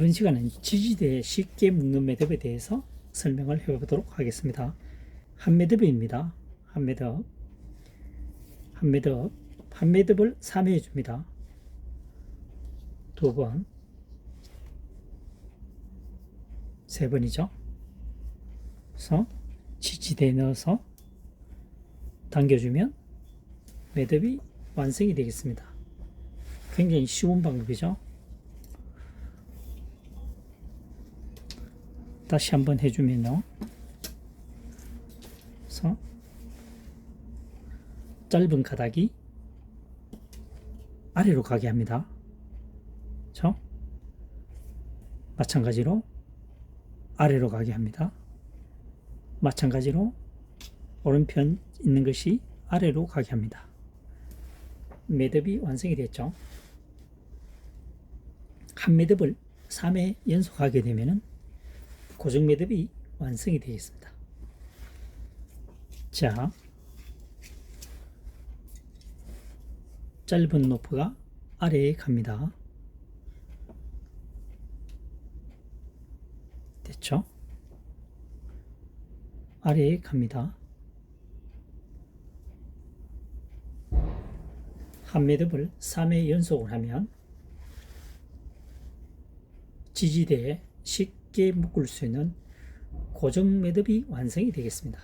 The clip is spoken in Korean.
이번 시간은 지지대에 쉽게 묶는 매듭에 대해서 설명을 해보도록 하겠습니다. 한 매듭입니다. 한 매듭. 한 매듭. 한 매듭을 3회 해줍니다. 두 번. 세 번이죠. 그래서 지지대에 넣어서 당겨주면 매듭이 완성이 되겠습니다. 굉장히 쉬운 방법이죠. 다시 한번 해주면요. 그래서 짧은 가닥이 아래로 가게 합니다. 그렇죠? 마찬가지로 아래로 가게 합니다. 마찬가지로 오른편 있는 것이 아래로 가게 합니다. 매듭이 완성이 됐죠. 한 매듭을 3회 연속하게 되면은 고정 매듭이 완성이 되겠습니다. 자, 짧은 로프가 아래에 갑니다. 됐죠? 아래에 갑니다. 한 매듭을 3회 연속을 하면 지지대에 쉽게 묶을 수 있는 고정 매듭이 완성이 되겠습니다.